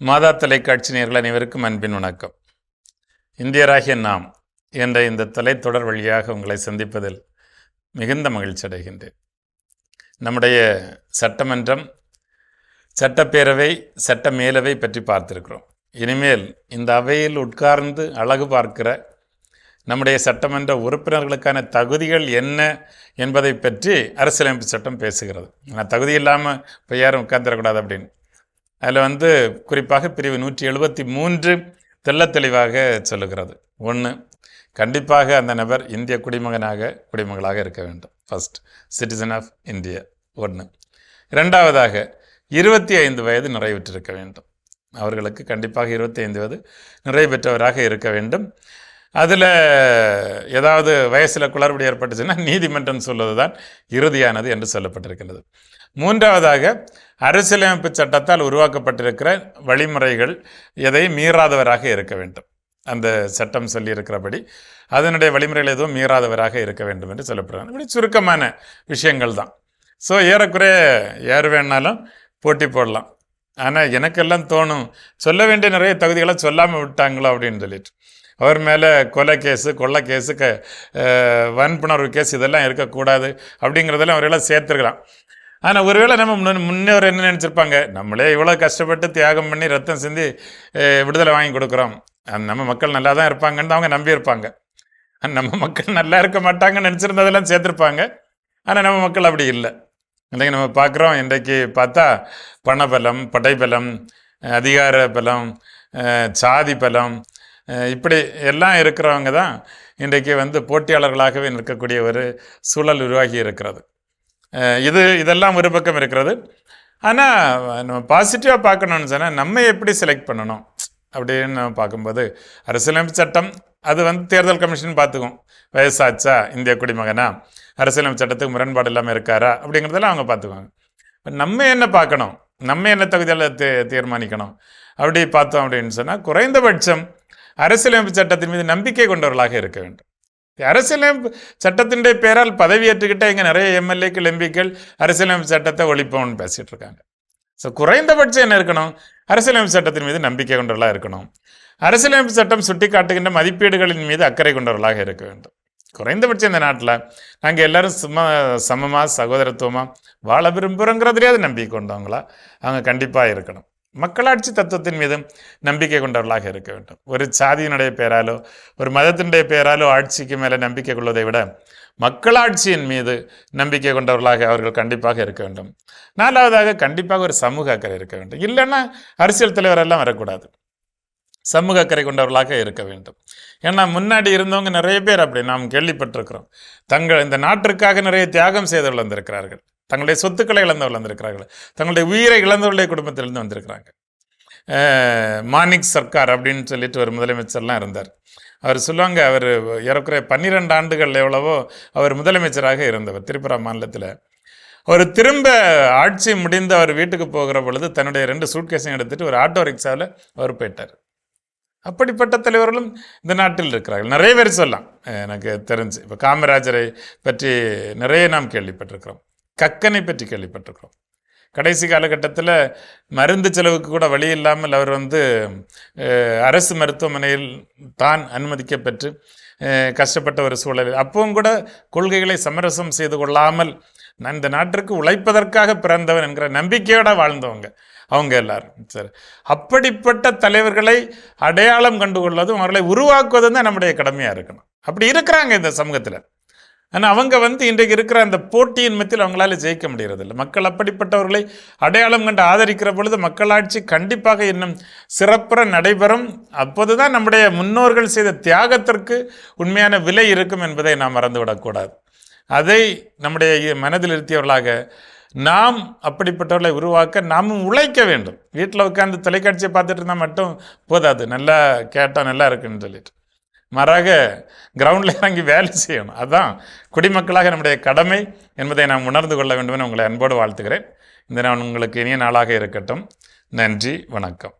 மாதா தொலைக்காட்சி நேர்கள் அனைவருக்கும் அன்பின் வணக்கம். இந்தியராகிய நாம் என்ற இந்த தொலைத்தொடர் வழியாக உங்களை சந்திப்பதில் மிகுந்த மகிழ்ச்சி அடைகின்றேன். நம்முடைய சட்டமன்றம் சட்டப்பேரவை சட்ட மேலவை பற்றி பார்த்திருக்கிறோம். இனிமேல் இந்த அவையில் உட்கார்ந்து அழகு பார்க்கிற நம்முடைய சட்டமன்ற உறுப்பினர்களுக்கான தகுதிகள் என்ன என்பதை பற்றி அரசியலமைப்பு சட்டம் பேசுகிறது. நான் தகுதி இல்லாமல் இப்போ யாரும் உட்கார்ந்துடக்கூடாது அப்படின்னு அதில் வந்து குறிப்பாக பிரிவு நூற்றி எழுபத்தி மூன்று தெள்ளத்தெளிவாக சொல்லுகிறது. ஒன்று கண்டிப்பாக அந்த நபர் இந்திய குடிமகனாக குடிமகளாக இருக்க வேண்டும். ஃபர்ஸ்ட் சிட்டிசன் ஆஃப் இந்தியா ஒன்று ரெண்டாவதாக இருபத்தி ஐந்து வயது நிறைவேற்றிருக்க வேண்டும். அவர்களுக்கு கண்டிப்பாக இருபத்தி ஐந்து வயது நிறைவு பெற்றவராக இருக்க வேண்டும். அதில் ஏதாவது வயசில் குளறுபடி ஏற்பட்டுச்சுன்னா நீதிமன்றம் சொல்வது தான் இறுதியானது என்று சொல்லப்பட்டிருக்கின்றது. மூன்றாவதாக அரசியலமைப்பு சட்டத்தால் உருவாக்கப்பட்டிருக்கிற வழிமுறைகள் எதை மீறாதவராக இருக்க வேண்டும். அந்த சட்டம் சொல்லியிருக்கிறபடி அதனுடைய வழிமுறைகள் எதுவும் மீறாதவராக இருக்க வேண்டும் என்று சொல்லப்படுறாங்க இப்படி சுருக்கமான விஷயங்கள் தான். ஸோ ஏறக்குறைய யார் வேணாலும் போட்டி போடலாம். ஆனால் எனக்கெல்லாம் தோணும் சொல்ல வேண்டிய நிறைய தகுதிகளை சொல்லாமல் விட்டாங்களோ அப்படின்னு சொல்லிட்டு. அவர் மேலே கொலை கேஸு கொள்ளை கேஸு க வன்புணர்வு கேஸ் இதெல்லாம் இருக்கக்கூடாது அப்படிங்கிறதெல்லாம் அவரெல்லாம் சேர்த்துருக்கலாம் ஆனால் ஒருவேளை நம்ம முன்னோர் என்ன நினச்சிருப்பாங்க? நம்மளே இவ்வளோ கஷ்டப்பட்டு தியாகம் பண்ணி ரத்தம் சிந்தி விடுதலை வாங்கி கொடுக்குறோம். நம்ம மக்கள் நல்லா தான் இருப்பாங்கன்னு அவங்க நம்பியிருப்பாங்க நம்ம மக்கள் நல்லா இருக்க மாட்டாங்கன்னு நினச்சிருந்ததெல்லாம் சேர்த்துருப்பாங்க. ஆனால் நம்ம மக்கள் அப்படி இல்லை. இன்றைக்கு நம்ம பார்க்குறோம் இன்றைக்கு பார்த்தா பணபலம் படைபலம் அதிகார பலம் சாதி பலம் இப்படி எல்லாம் இருக்கிறவங்க தான் இன்றைக்கு வந்து போட்டியாளர்களாகவே நிற்கக்கூடிய ஒரு சூழல் உருவாகி இருக்கிறது. இது இதெல்லாம் ஒரு பக்கம் இருக்கிறது. ஆனால் நம்ம பாசிட்டிவாக பார்க்கணும்னு சொன்னால் நம்ம எப்படி செலக்ட் பண்ணணும்? அப்படின்னு நம்ம பார்க்கும்போது அரசியலமைப்பு சட்டம் அது வந்து தேர்தல் கமிஷன் பார்த்துக்கும். வயசாச்சா இந்திய குடிமகனா? அரசியலமைப்பு சட்டத்துக்கு முரண்பாடு இல்லாமல் இருக்காரா? அப்படிங்கிறதெல்லாம் அவங்க பார்த்துக்குவாங்க. இப்போ நம்ம என்ன பார்க்கணும்? நம்ம என்ன தகுதியால் தீர்மானிக்கணும்? அப்படி பார்த்தோம் அப்படின்னு சொன்னால் குறைந்தபட்சம் அரசியலமைப்பு சட்டத்தின் மீது நம்பிக்கை கொண்டவர்களாக இருக்க வேண்டும். அரசியலமைப்பு சட்டத்தின் பேரால் பதவியேற்றுக்கிட்ட இங்கே நிறைய எம்எல்ஏக்கள் எம்பிக்கள் அரசியலமைப்பு சட்டத்தை ஒழிப்போம்னு பேசிட்டு இருக்காங்க. ஸோ குறைந்தபட்சம் என்ன இருக்கணும்? அரசியலமைப்பு சட்டத்தின் மீது நம்பிக்கை கொண்டவர்களாக இருக்கணும். அரசியலமைப்பு சட்டம் சுட்டி காட்டுகின்ற மதிப்பீடுகளின் மீது அக்கறை கொண்டவர்களாக இருக்க வேண்டும். குறைந்தபட்சம் இந்த நாட்டில் நாங்கள் எல்லாரும் சும்மா சமமாக சகோதரத்துவமாக வாழ விரும்புகிறோங்கிறதுலையாவது நம்பிக்கை கொண்டவங்களா? அவங்க கண்டிப்பாக இருக்கணும். மக்களாட்சி தத்துவத்தின் மீதும் நம்பிக்கை கொண்டவர்களாக இருக்க வேண்டும். ஒரு சாதியினுடைய பெயராலோ ஒரு மதத்தினுடைய பேராலோ ஆட்சிக்கு மேலே நம்பிக்கை கொள்வதை விட மக்களாட்சியின் மீது நம்பிக்கை கொண்டவர்களாக அவர்கள் கண்டிப்பாக இருக்க வேண்டும். நாலாவதாக கண்டிப்பாக ஒரு சமூக அக்கறை இருக்க வேண்டும். இல்லைன்னா அரசியல் தலைவரெல்லாம் வரக்கூடாது. சமூக அக்கறை கொண்டவர்களாக இருக்க வேண்டும். ஏன்னா முன்னாடி இருந்தவங்க நிறைய பேர் அப்படி நாம் கேள்விப்பட்டிருக்கிறோம். தங்கள் இந்த நாட்டிற்காக நிறைய தியாகம் செய்தவர்கள் வந்திருக்கிறார்கள். தங்களுடைய சொத்துக்களை இழந்தவர்கள் வந்திருக்கிறார்கள். தங்களுடைய உயிரை இழந்தவர்களுடைய குடும்பத்திலிருந்து வந்திருக்கிறாங்க. மானிக் சர்க்கார் அப்படின்னு சொல்லிட்டு ஒரு முதலமைச்சர்லாம் இருந்தார். அவர் சொல்லுவாங்க அவர் ஏறக்குறைய பன்னிரெண்டு ஆண்டுகள் எவ்வளவோ அவர் முதலமைச்சராக இருந்தவர் திரிபுரா மாநிலத்தில். அவர் திரும்ப ஆட்சி முடிந்து அவர் வீட்டுக்கு போகிற பொழுது தன்னுடைய ரெண்டு சூட்கேஸையும் எடுத்துட்டு ஒரு ஆட்டோ ரிக்ஷாவில் அவர் போயிட்டார். அப்படிப்பட்ட தலைவர்களும் இந்த நாட்டில் இருக்கிறார்கள். நிறைய பேர் சொல்லலாம். எனக்கு தெரிஞ்சு. இப்போ காமராஜரை பற்றி நிறைய நாம் கேள்விப்பட்டிருக்கிறோம். கக்கனை பற்றி கேள்விப்பட்டிருக்கிறோம். கடைசி காலகட்டத்தில் மருந்து செலவுக்கு கூட வழி இல்லாமல் அவர் வந்து அரசு மருத்துவமனையில் தான் அனுமதிக்கப்பெற்று கஷ்டப்பட்ட ஒரு சூழலில். அப்பவும் கூட கொள்கைகளை சமரசம் செய்து கொள்ளாமல் நான் இந்த நாட்டிற்கு உழைப்பதற்காக பிறந்தவன் என்கிற நம்பிக்கையோடு வாழ்ந்தவங்க அவங்க எல்லாரும். சரி. அப்படிப்பட்ட தலைவர்களை அடையாளம் கண்டுகொள்வதும் அவர்களை உருவாக்குவதும் தான் நம்முடைய கடமையாக இருக்கணும். அப்படி இருக்கிறாங்க இந்த சமூகத்தில். ஆனால் அவங்க வந்து இன்றைக்கு இருக்கிற அந்த போட்டியின் மத்தியில் அவங்களால ஜெயிக்க முடியறதில்லை. மக்கள் அப்படிப்பட்டவர்களை அடையாளம் கண்டு ஆதரிக்கிற பொழுது மக்களாட்சி கண்டிப்பாக இன்னும் சிறப்புற நடைபெறும். அப்போது தான் நம்முடைய முன்னோர்கள் செய்த தியாகத்திற்கு உண்மையான விலை இருக்கும் என்பதை நாம் மறந்துவிடக்கூடாது அதை நம்முடைய மனதில் இருத்தியவர்களாக நாம் அப்படிப்பட்டவர்களை உருவாக்க நாமும் உழைக்க வேண்டும். வீட்டில் உட்காந்து தொலைக்காட்சியை பார்த்துட்டு இருந்தால் மட்டும் போதாது. நல்லா கேட்டால் நல்லா இருக்குன்னு சொல்லிட்டு. மாறாக கிரவுண்டில் இறங்கி வேலை செய்யணும். அதுதான் குடிமக்களாக நம்முடைய கடமை என்பதை நாம் உணர்ந்து கொள்ள வேண்டும் என உங்களை அன்போடு வாழ்த்துகிறேன். இந்த நான் உங்களுக்கு இனிய நாளாக இருக்கட்டும். நன்றி வணக்கம்.